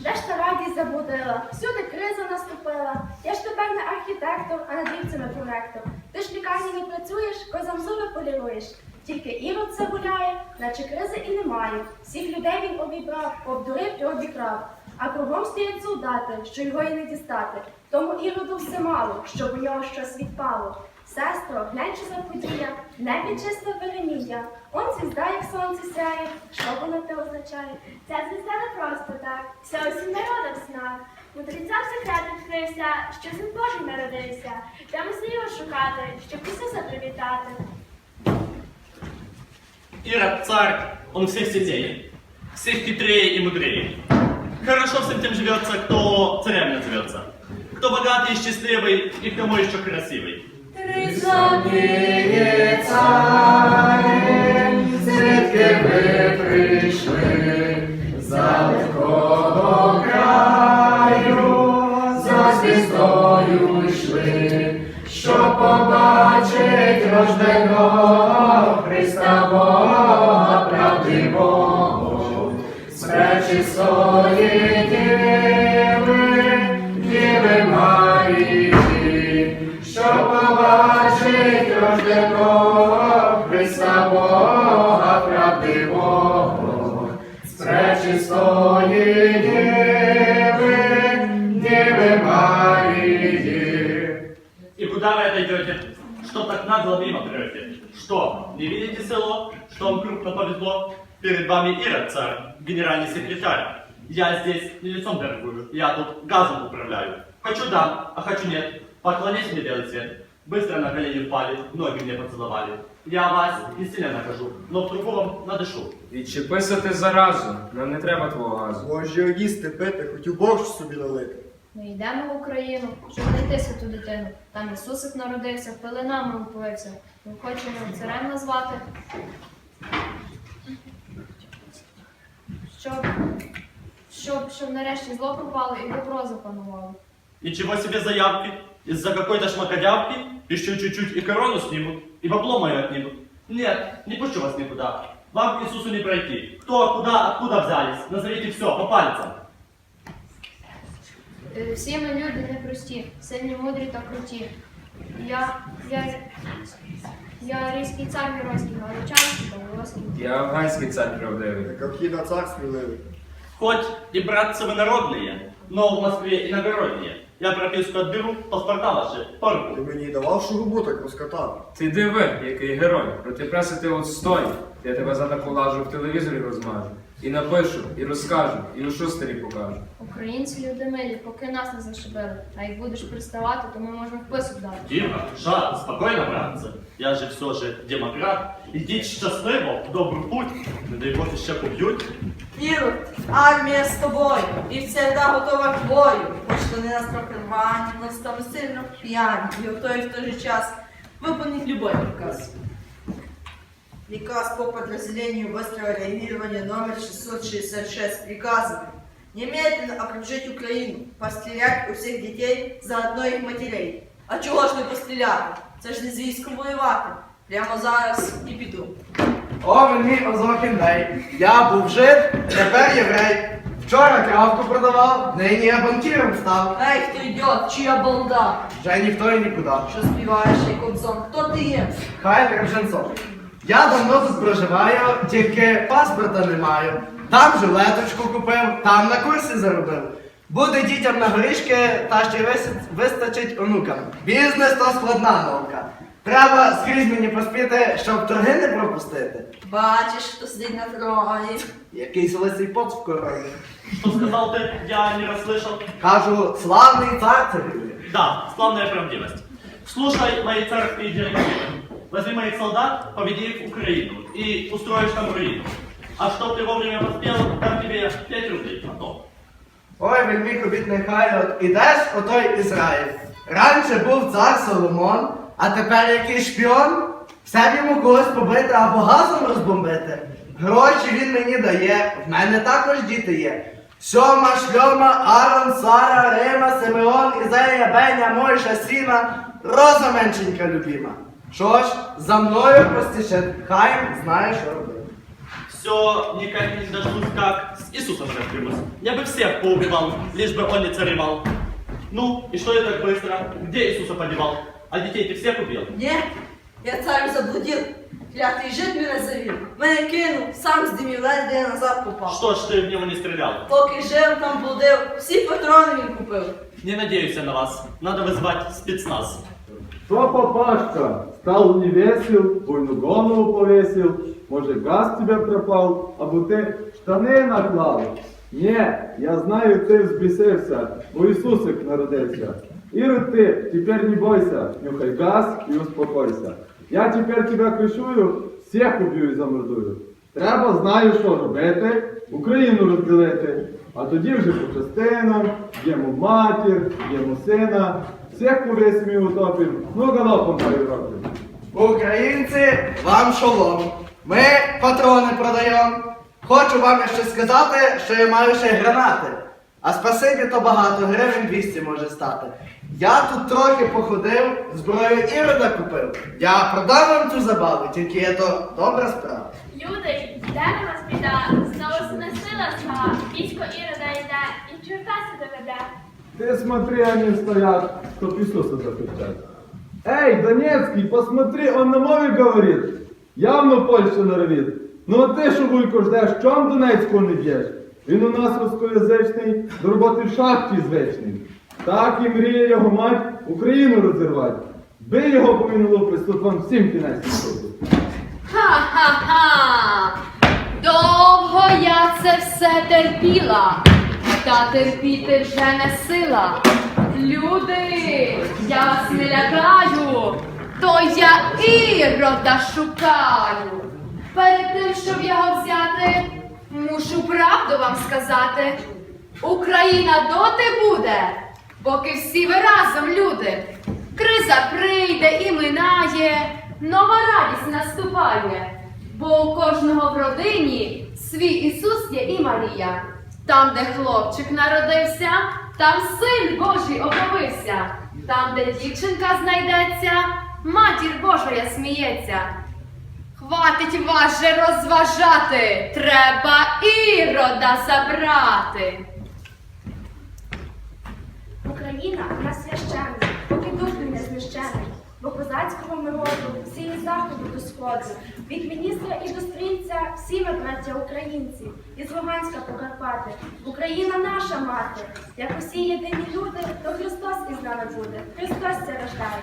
Де ж та радість забудила? Всюди криза наступила. Я ж тепер не архітектор, а над вівцями проректор. Ти ж в лікарні не працюєш, козам зуби поліруєш. Тільки ірод це гуляє, наче кризи і немає. Всіх людей він обібрав, обдурив і обікрав. А кругом стоять солдати, що його і не дістати. Тому іроду все мало, щоб у нього щось відпало. Сестро, глянь, що за подія, небі чисте перемір'я Он звізда, як сонце сяє. Що воно те означає? Ця звізда не просто так. Це усім народам знак. Мудрецям секрет відкрився, що син Божий народився. Йдемо його шукати, щоб Ісуса привітати. Ирод царь, он всех сильнее, всех хитрее и мудрее. Хорошо всем тем живется, кто царем назовется. Кто богатый и счастливый, и кто еще красивый. Тризнаніє царем, звідки ви прийшли, з далекого краю, за звіздою йшли, щоб побачить рожденого Христа Бога правдивого, з пречистої діви, діви Марії, що побачить рожденого Что так нагло мимо прете? Что, не видите село? Что вам крупно повезло? Перед вами Ирод царь, генеральный секретарь. Я здесь не лицом торгую, я тут газом управляю. Хочу дам, а хочу нет. Поклонись мне, белый свет. Быстро на колени упали, ноги мне поцеловали. Я вас не сильно накажу, но в трубу вам надышу. Відчепися ти заразу, нам не треба твого газу. Може їсти, пити, хоч у борщ собі налити. Ми йдемо в Україну, щоб знайти святу дитину. Там Ісусик народився, пеленами упився. Ми хочемо царем назвати. Щоб, щоб, щоб нарешті зло пропало і добро запанувало. Ничего себе заявки. Из-за какой-то шмакодявки еще чуть-чуть и корону снимут, и бабло мое отнимут. Нет, не пущу вас никуда. Вам к Иисусу не пройти. Кто, куда, откуда взялись? Назовите все по пальцам. Е, Всі ми люди непрості, сильні, мудрі та круті. Я, я, я різький цар Міровський, Галичанський та Волоський. Я афганський цар правдивий. Так як на цар сміливий. Хоть и братцы вы народные, но в Москве иногородние. Я прописку отберу, паспорта ваши порву. Ти мені давав шурубу так розкатав. Ти диви, який герой. Проти преси ти отстой. Я тебе за таку лажу в телевізорі розмажу. І напишу, і розкажу, і у шустері покажу. Українці люди милі, поки нас не зашибили. А як будеш приставати, то ми можемо вписок дати. Тихо, шат, спокойно, братцы. Я же все же демократ. Идите счастливо, в добрый путь. Не дай Бог еще побьют. Ірод, армія з тобою, і всегда готова к бою. Хоч вони нас трохи рвані, но стали сильно п'яні, і готові в той же час выполнить любой приказ. Приказ по подразделению быстрого реагирования номер 666 приказывает немедленно окружить Украину, пострелять у всех детей, заодно їх матерей. А чого ж не постріляти? Це ж не з військом воювати. Прямо зараз і піду. О, він мій. Я був жид, тепер єврей. Вчора травку продавав, нині я банкіром став. Ей, хто йде, чия балда? Вже ніхто і нікуди. Що співаєш, як Кобзон? Хто ти є? Хай Кремченцов. Я давно тут проживаю, тільки паспорта не маю. Там жилеточку купив, там на курсі заробив. Буде дітям на горішки, та ще й вис- вистачить онукам. Бізнес то складна наука. Треба скрізь мені поспіти, щоб торги не пропустити. Бачиш, хто сидить на троні. Якийсь лисий пот в короні. Что сказал ты, я не расслышал. Кажу, славний цар царює. Да, славная правдивость. Слушай мои царские директивы. Возьми моих солдат, поведи их в Украину и устроишь там руину. А чтоб ты вовремя поспел, дам тебе 5 рублей то. Ой, вельми кобіт Михайло, от ідеш отой Ізраїль. Раніше був цар Соломон, а тепер який шпіон? Все б йому когось побити або газом розбомбити. Гроші він мені дає, в мене також діти є. Сьома, шльома, Арон, Сара, Рима, Симеон, Ізея, Беня, Мойша, Сіна, Роза меншенька любима. Що ж, за мною простіше, хай знає, що робити. все никак не дождусь, как с Иисусом разберусь. Я бы всех поубивал, лишь бы он не царевал. Ну, и что я так быстро? Где Иисуса подевал? А детей ты всех убил? Ні, я царю заблудив. Клятий жит мене завів. Мене кинув, сам здимів, ледь я назад попав. Что ж ты в него не стрелял? Поки жив, там блудив, всі патрони він купив. Не надеюсь я на вас. Надо вызвать спецназ. Что, папашка, стал не весел, буйну голову повесил, может газ тебе пропал, або ти штани наклав? Не, я знаю, ти взбісився, бо Ісусик народився. Ірод ти, тепер не бойся, нюхай газ і успокойся. Я тепер тебе кришую, всіх уб'ю і замордую. Треба, знаю, що робити, Україну розділити, а тоді вже по частинам, б'ємо матір, б'ємо сина, по весьмі утопим, ну галопом років. Українці, вам шолом. Ми патрони продаємо. Хочу вам ще сказати, що я маю ще гранати. А спасибі то багато, гривень 200 може стати. Я тут трохи походив, зброю ірода купив. Я продам вам цю забаву, тільки є то добра справа. Люди, йде на вас біда, знову знесила зла, військо Ірода йде, і чорта сюди веде. Ты смотри, они стоят, чтоб Иисуса закричать. Эй, Донецкий, посмотри, он на мове говорит. Явно Польща норовит. Ну а ти що, Вуйко, ждеш, чом Донецьку не б'єш? Він у нас рускоязичний, до роботи в шахті звичний. Так і мріє його мать Україну розірвати. Бий його по мінулопись, тут вам всім кінець не. Ха-ха-ха! Довго я це все терпіла, та терпіти вже не сила. Люди, я вас не лякаю, то я ірода шукаю. Перед тим, щоб його взяти, мушу правду вам сказати. Україна доти буде, поки всі ви разом, люди. Криза прийде і минає, нова радість наступає. Бо у кожного в родині свій Ісус є і Марія. Там, де хлопчик народився, там син Божий обновився. Там, де дівчинка знайдеться, матір Божа сміється. Хватить вас же розважати, треба ірода забрати. Україна нас священна, поки дух не знищений. Бо козацького народу всі заходу до сходу, від міністра і до стрільця, всі ми браття українці, із Луганська Покарпати, Україна наша мати. Як усі єдині люди, то Христос із нами буде. Христос це рождає.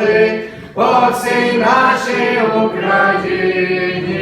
злотий по всій нашій Україні.